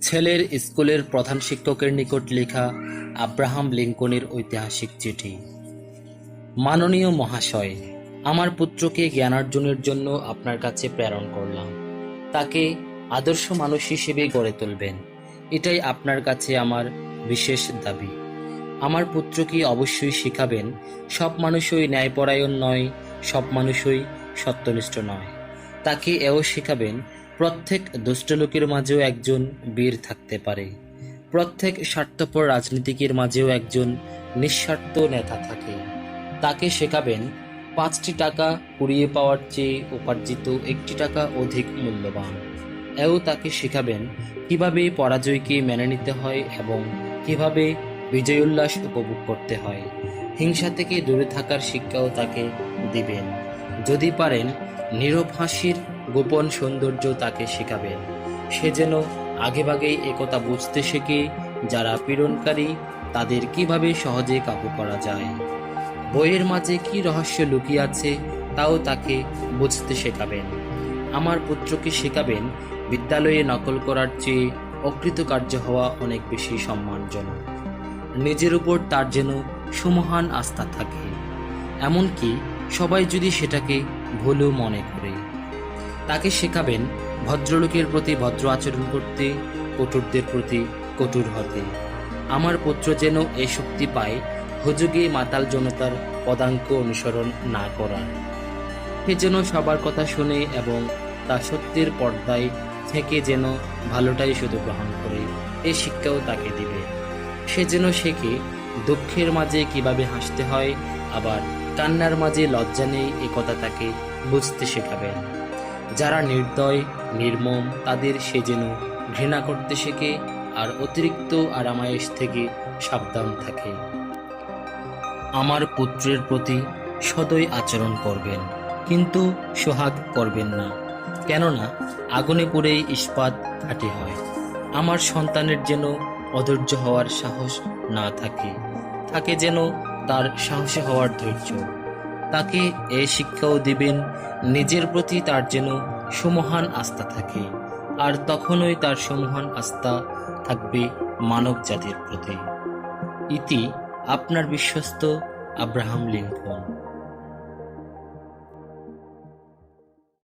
ছেলের স্কুলের প্রধান শিক্ষকের নিকট লেখা আব্রাহাম লিঙ্কনের ঐতিহাসিক চিঠি। মাননীয় মহাশয়, আমার পুত্রকে জ্ঞানার্জনের জন্য আপনার কাছে প্রেরণ করলাম। তাকে আদর্শ মানুষ হিসেবে গড়ে তুলবেন। এটাই আপনার কাছে আমার বিশেষ দাবি। আমার পুত্রকে অবশ্যই শিখাবেন? সব মানুষই ন্যায়পরায়ণ নয়, সব মানুষই সত্যনিষ্ঠ নয়। তাকে এও শেখাবেন প্রত্যেক দুষ্ট লোকের মাঝেও একজন বীর থাকতে পারে। প্রত্যেক স্বার্থপর রাজনীতিকের মাঝেও একজন নিঃস্বার্থ নেতা থাকে। তাকে শেখাবেন, পাঁচটি টাকা কুড়িয়ে পাওয়ার চেয়ে উপার্জিত একটি টাকা অধিক মূল্যবান। এও তাকে শেখাবেন কীভাবে পরাজয়কে মেনে নিতে হয় এবং কীভাবে বিজয় উল্লাস উপভোগ করতে হয়। হিংসা থেকে দূরে থাকার শিক্ষাও তাকে দিবেন। যদি পারেন নীরব হাসির গোপন সৌন্দর্য তাকে শেখাবেন। সে যেন আগেভাগেই একথা বুঝতে শেখে, যারা পীড়নকারী, তাদের কীভাবে সহজে কাবু করা যায়। বইয়ের মাঝে কি রহস্য লুকিয়ে আছে, তাও তাকে বুঝতে শেখাবেন। আমার পুত্রকে শেখাবেন, বিদ্যালয়ে নকল করার চেয়ে অকৃতকার্য হওয়া অনেক বেশি সম্মানজনক। নিজের উপর তার যেন সুমহান আস্থা থাকে। এমনকি সবাই যদি সেটাকে ভুলও মনে করে। তাকে শেখাবেন ভদ্রলোকের প্রতি ভদ্র আচরণ করতে, কঠোরদের প্রতি কঠোর হতে। আমার পুত্র যেন এ শক্তি পায়, হুজুগে মাতাল জনতার পদাঙ্ক অনুসরণ না করার। সে যেন সবার কথা শুনে এবং তা সত্যের পর্দায় থেকে যেন ভালোটাই শুধু গ্রহণ করে, এ শিক্ষাও তাকে দিবে। সে যেন শেখে, দুঃখের মাঝে কীভাবে হাসতে হয়, আবার কান্নার মাঝে লজ্জা নেই এ কথা তাকে বুঝতে শেখাবেন যারা নির্দয়, নির্মম, তাদের সে যেন ঘৃণা করতে শেখে আর অতিরিক্ত আরামায়েশ থেকে সাবধান থাকে। আমার পুত্রের প্রতি সদয় আচরণ করবেন, কিন্তু সোহাগ করবেন না, কেননা আগুনে পুড়েই ইস্পাত খাঁটি হয়। আমার সন্তানের যেন অধৈর্য হওয়ার সাহস না থাকে থাকে যেন তার সাহসী হওয়ার ধৈর্য। তাকে এ শিক্ষাও দিবেন, নিজের প্রতি তার যেন সমহান আস্থা থাকে। আর তখনই তার সমহান আস্থা থাকবে মানব জাতির প্রতি। ইতি আপনার বিশ্বস্ত আব্রাহাম লিঙ্কন।